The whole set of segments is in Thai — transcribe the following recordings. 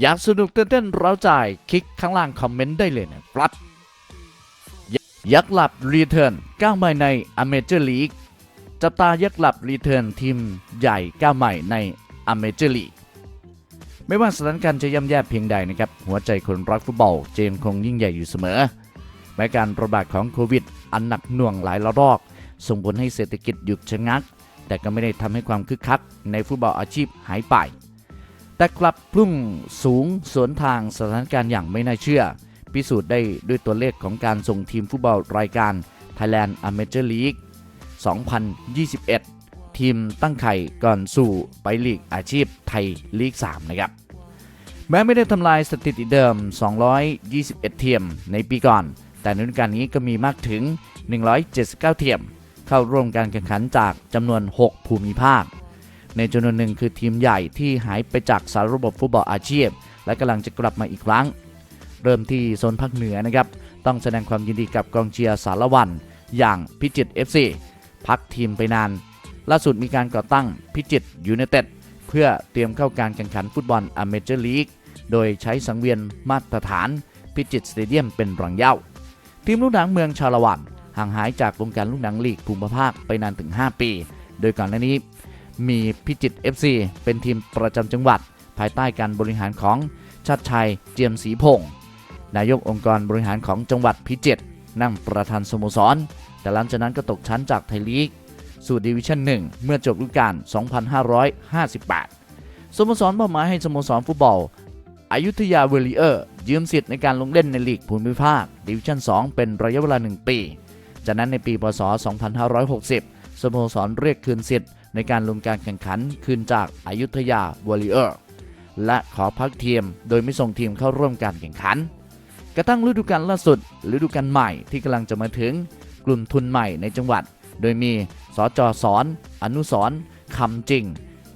อยากสนุกเต้นเต้นเร้าใจคลิกข้างล่างคอมเมนต์ได้เลยนะครับ ยักษ์หลับรีเทิร์นก้าวใหม่ในอเมเจอร์ลีกจับตายักษ์หลับรีเทิร์นทีมใหญ่ก้าวใหม่ในอเมเจอร์ลีกไม่ว่าสถานการณ์จะย่ำแย่เพียงใดนะครับ หัวใจคนรักฟุตบอลเจนคงยิ่งใหญ่อยู่เสมอ แม้การระบาดของโควิด อันหนักหน่วงหลายระลอก ส่งผลให้เศรษฐกิจหยุดชะงัก แต่ก็ไม่ได้ทำให้ความคึกคัก ในฟุตบอลอาชีพหายไป แต่กลับพุ่งสูงสวนทางสถานการณ์อย่างไม่น่าเชื่อ พิสูจน์ได้ด้วยตัวเลขของการส่งทีมฟุตบอลรายการ Thailand Amateur League 2021 ทีมตั้งไข่ก่อนสู่ไปลีกอาชีพไทยลีก 3 นะครับ แม้ไม่ได้ทำลายสถิติเดิม 221 เทียมในปีก่อน แต่ในฤดูกาลนี้ก็มีมากถึง 179 เทียม เข้าร่วมการแข่งขันจากจำนวน 6 ภูมิภาค ในจำนวนหนึ่งคือทีมใหญ่ที่หายไปจากสารระบบฟุตบอลอาชีพ และกำลังจะกลับมาอีกครั้ง เริ่มที่โซนภาคเหนือนะครับ ต้องแสดงความยินดีกับกองเชียร์สารวันอย่างพิจิตร FC พักทีมไปนาน ล่าสุดมีการก่อตั้งพิจิตรยูไนเต็ดเพื่อเตรียมเข้าการแข่งขันฟุตบอลอเมเจอร์ลีก โดยใช้สังเวียนมาตรฐานพิจิตรสเตเดียมเป็นรังเย้าทีมลูกหนังเมืองชาละวันห่างหายจากวงการลูกหนังลีกภูมิภาคไปนานถึง 5 ปี โดยก่อนหน้านี้ มีพิจิต FC เป็นทีมประจำจังหวัด ภายใต้การบริหารของชัดชัยเจียมศรีพงศ์นายกองค์กรบริหารของจังหวัดพิจิตรนั่งประธานสโมสร แต่หลังจากนั้นก็ตกชั้นจากไทยลีก สู่ดิวิชั่น 1 เมื่อจบฤดูกาล 2558 สโมสรมอบหมายให้สโมสรฟุตบอลอยุธยาเวลิเออร์ยืมสิทธิ์ในการลงเล่นในลีกภูมิภาคดิวิชั่น 2 เป็นระยะเวลา 1 ปี จากนั้นในปีพศ 2560 สโมสรเรียกคืนสิทธิ์ในการลงการแข่งขันคืนจากอายุทยาวอริเออร์และขอพักทีมโดยไม่ส่งทีมเข้าร่วมการแข่งขัน กระทั่งฤดูกาลล่าสุดฤดูกาลใหม่ที่กำลังจะมาถึงกลุ่มทุนใหม่ในจังหวัด โดยมีสจสอน อนุสรณ์คำจริง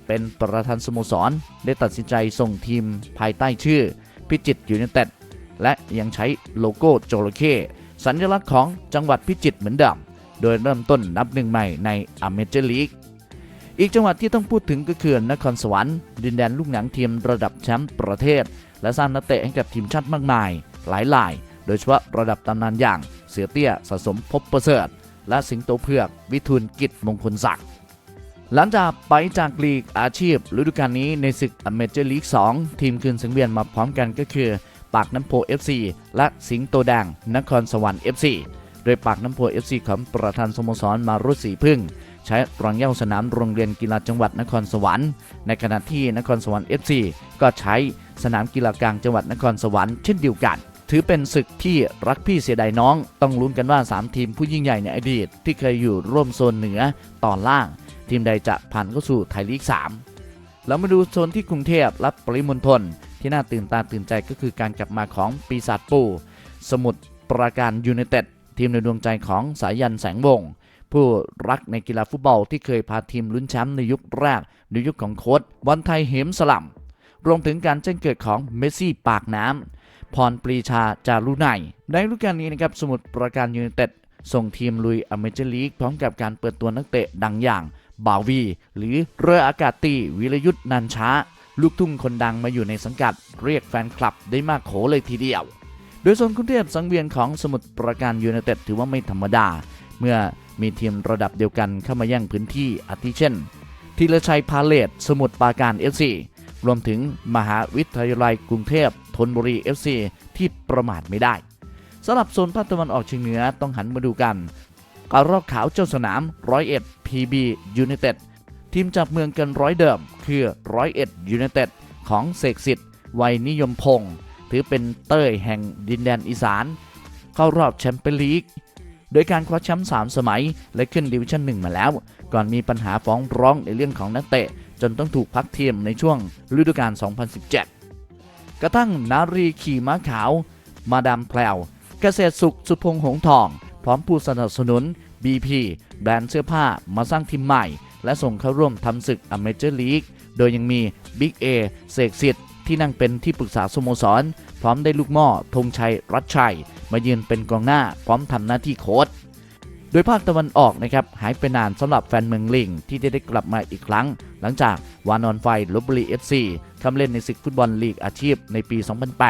เป็นประธานสโมสร ได้ตัดสินใจส่งทีมภายใต้ชื่อ พิจิตยูไนเต็ดและยังใช้โลโก้โจระเข้ สัญลักษณ์ของจังหวัดพิจิตรเหมือนเดิม โดยเริ่มต้นนับหนึ่งใหม่ในอเมเจอร์ลีก อีกจังหวัดที่ต้องพูดถึงก็คือนครสวรรค์ ดินแดนลูกหนังทีมระดับแชมป์ประเทศ และสร้างนักเตะให้กับทีมชาติมากมาย หลายหลายโดยเฉพาะระดับตำนานอย่างเสือเตี้ยสะสมภพประเสริฐ และสิงโตเผือกวิทูลกิจมงคลศักดิ์หลังจากไปจากลีกอาชีพฤดูกาลนี้ในศึกอเมเจอร์ลีก 2 ทีมคืนสังเวียนมาพร้อมกันก็คือ ปากน้ำโพ FC และสิงโตแดงนครสวรรค์ FC โดยปากน้ำโพ FC ของประธานสโมสรมารุสีพึ่ง ใช้รังเย้าสนามโรงเรียนกีฬาจังหวัดนครสวรรค์ ในขณะที่นครสวรรค์ FC ก็ใช้สนามกีฬากลางจังหวัดนครสวรรค์เช่นเดียวกันถือเป็นศึกที่รักพี่เสียดายน้อง ต้องลุ้นกันว่า 3 ทีมผู้ยิ่งใหญ่ในอดีต ที่เคยอยู่ร่วมโซนเหนือตอนล่าง ทีมใดจะผ่านเข้าสู่ไทยลีก 3 แล้วมาดูโซนที่กรุงเทพและปริมณฑล ที่น่าตื่นตาตื่นใจก็คือการกลับมาของปีศาจปูสมุทรปราการยูไนเต็ดทีมในดวงใจของสายันแสงวงศ์ผู้รักในกีฬาฟุตบอลที่เคยพาทีมลุ้นแชมป์ในยุคแรกในยุคของโค้ชบอลไทยเหมสลัมรวมถึงการแจ้งเกิดของเมสซี่ปากน้ำพรปรีชาจารุไนในฤดูกาลนี้นะครับสมุทรปราการยูไนเต็ดส่งทีมลุยอเมเจอร์ลีกพร้อมกับการเปิดตัวนักเตะดังอย่างบาวี หรือเรืออากาศตีวิรยุทธ์นันช้า ลูกทุ่งคนดังมาอยู่ในสังกัดเรียกแฟนคลับได้มากโขเลยทีเดียว โดยโซนกรุงเทพสังเวียนของสมุทรปราการยูไนเต็ดถือว่าไม่ธรรมดา เมื่อมีทีมระดับเดียวกันเข้ามาแย่งพื้นที่อาทิเช่นธีรชัยพาเลตสมุทรปราการ FC รวมถึงมหาวิทยาลัยกรุงเทพธนบุรี FC ที่ประมาทไม่ได้สำหรับโซนภาคตะวันออกเฉียงเหนือต้องหันมาดูกันกระรอกขาวเจ้าสนามร้อยเอ็ด PB United ทีมจากเมืองกันร้อยเดิม คือร้อยเอ็ดยูไนเต็ดของเสกสิทธิ์วัยนิยมพงศ์ถือเป็นเต้ยแห่งดินแดนอีสาน เข้ารอบแชมเปี้ยนลีกโดยการคว้าแชมป์3สมัย และขึ้นดิวิชั่น1มาแล้ว ก่อนมีปัญหาฟ้องร้องในเรื่องของนักเตะ จนต้องถูกพักทีมในช่วงฤดูกาล 2017 กระทั่งนารีขี่ม้าขาว มาดามแพลวเกษตรสุขสุพงหงทอง พร้อมผู้สนับสนุน BP แบรนด์เสื้อผ้ามาสร้างทีมใหม่ และส่งเข้าร่วมทำศึกอเมเจอร์ลีก โดยยังมีบิ๊กเอเสกสิทธิ์ที่นั่งเป็นที่ปรึกษาสโมสร พร้อมได้ลูกหม้อธงชัย รัชชัย มายืนเป็นกองหน้าพร้อมทำหน้าที่โค้ชโดยภาคตะวันออกนะครับหายไปนานสำหรับแฟนเมืองลิง ที่ได้ได้กลับมาอีกครั้ง หลังจากวานอนไฟลบบุรี FC เข้ามาเล่นในศึกฟุตบอลลีกอาชีพในปี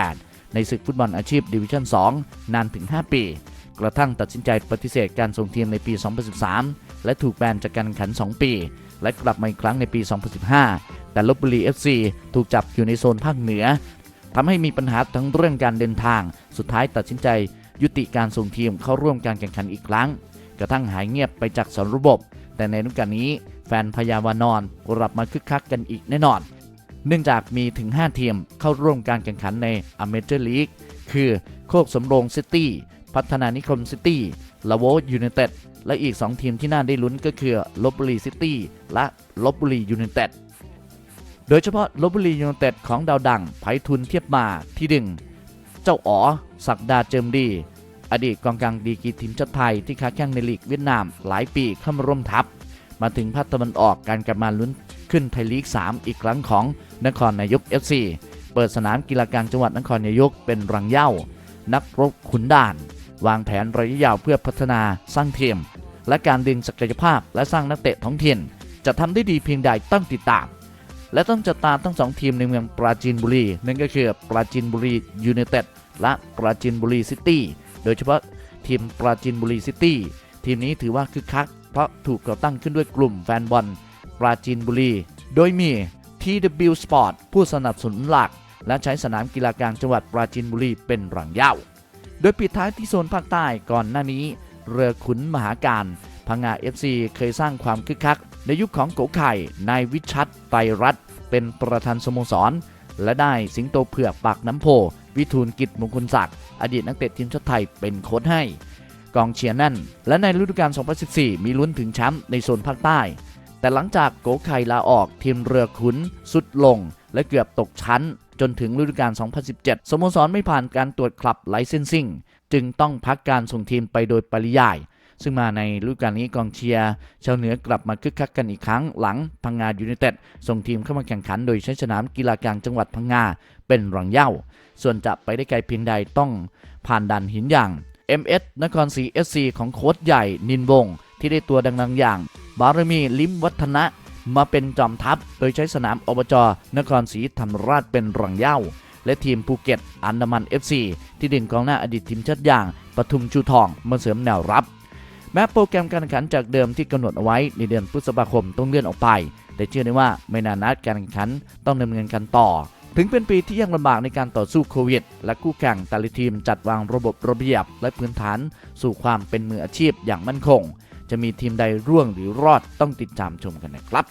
2008 ในศึกฟุตบอลอาชีพดิวิชั่น 2 นานถึง 5 ปี กระทั่งตัดสินใจปฏิเสธการส่งทีมในปี 2013 และถูกแบนจากการแข่งขัน 2 ปี และกลับมาอีกครั้งในปี 2015 แต่ลบบุรี FC ถูกจับอยู่ในโซนภาคเหนือทำให้มีปัญหาทั้งเรื่องการเดินทาง สุดท้ายตัดสินใจยุติการส่งทีมเข้าร่วมการแข่งขันอีกครั้ง กระทั่งหายเงียบไปจากสารระบบ แต่ในฤดูกาลนี้แฟนพยาวานอนกลับมาคึกคักกันอีกแน่นอน เนื่องจากมีถึง 5 ทีมเข้าร่วมการแข่งขันในอเมเจอร์ลีก คือโคกสำโรงซิตี้ พัฒนานิคมซิตี้ลาโวยูไนเต็ดและอีก 2 ทีมที่น่าได้ลุ้นก็คือลบบุรีซิตี้และลบบุรียูไนเต็ดโดยเฉพาะลบบุรียูไนเต็ดของดาวดังไพฑุนเทียบมาที่ดึง เจ้าอ๋อศักดาเจิมดี อดีตกองกลางดีกีทีมชาติไทยที่ค้าแข่งในลีกเวียดนามหลายปีเข้ามาร่วมทัพ มาถึงภาคตะวันออกการกลับมาลุ้นขึ้นไทยลีก 3 อีกครั้งของนครนายก FC เปิดสนามกีฬากลางจังหวัดนครนายกเป็นรังเย้านักรบขุนด่าน วางแผนระยะยาวเพื่อพัฒนาสร้างทีม และการดึงศักยภาพและสร้างนักเตะท้องถิ่น จะทำได้ดีเพียงใดต้องติดตาม และต้องจัดตาทั้งสองทีมในเมืองปราจีนบุรีนั่นก็คือปราจีนบุรียูไนเต็ดและปราจีนบุรีซิตี้โดยเฉพาะทีมปราจีนบุรีซิตี้ทีมนี้ถือว่าคึกคัก เพราะถูกก่อตั้งขึ้นด้วยกลุ่มแฟนบอลปราจีนบุรี โดยมี TW Sport ผู้สนับสนุนหลัก และใช้สนามกีฬากลางจังหวัดปราจีนบุรีเป็นรังเย้า โดยปิดท้ายที่โซนภาคใต้ก่อนหน้านี้ เรือขุนมหาการพังงา FC เคยสร้างความคึกคัก ในยุคของโกไข่นายวิชัดไตรรัตน์เป็นประธานสโมสร และได้สิงโตเผือกปากน้ำโพ วิทูลกิจมงคลศักดิ์อดีตนักเตะทีมชาติไทยเป็นโค้ชให้ กองเชียร์นั่น และในฤดูกาล 2014 มีลุ้นถึงแชมป์ในโซนภาคใต้ แต่หลังจากโกไข่ลาออกทีมเรือขุนสุดลงและเกือบตกชั้น จนถึงฤดูกาล 2017 สโมสรไม่ผ่านการตรวจคลับไลเซนซิ่งจึงต้องพักการส่งทีมไปโดยปริยาย ซึ่งมาในฤดูกาลนี้กองเชียร์ชาวเหนือกลับมาคึกคักกันอีกครั้งหลังพังงายูไนเต็ดส่งทีมเข้ามาแข่งขันโดยใช้สนามกีฬากลางจังหวัดพังงาเป็นรังเหย้าส่วนจะไปได้ไกลเพียงใดต้องผ่านดันหินอย่าง MS นครศรี SC ของโค้ชใหญ่นินวงที่ได้ตัวดังๆอย่าง บารมีลิมวัฒนะ มาเป็นจอมทัพ โดยใช้สนามอบจนครศรีธรรมราชเป็นรังเย้า และทีมภูเก็ตอันดามัน FC ที่ดึงกองหน้าอดีตทีมชาติอย่างปทุมชูทองมาเสริมแนวรับ แม้โปรแกรมการแข่งขันจากเดิมที่กำหนดเอาไว้ในเดือนพฤษภาคมต้องเลื่อนออกไป แต่เชื่อได้ว่าไม่นานนัดการแข่งขันต้องดำเนินการต่อถึงเป็นปีที่ยากลำบากในการต่อสู้โควิด และคู่แข่งแต่ละทีมจัดวางระบบระเบียบและพื้นฐาน สู่ความเป็นมืออาชีพอย่างมั่นคง จะมีทีมใดร่วงหรือรอดต้องติดตามชมกันนะครับ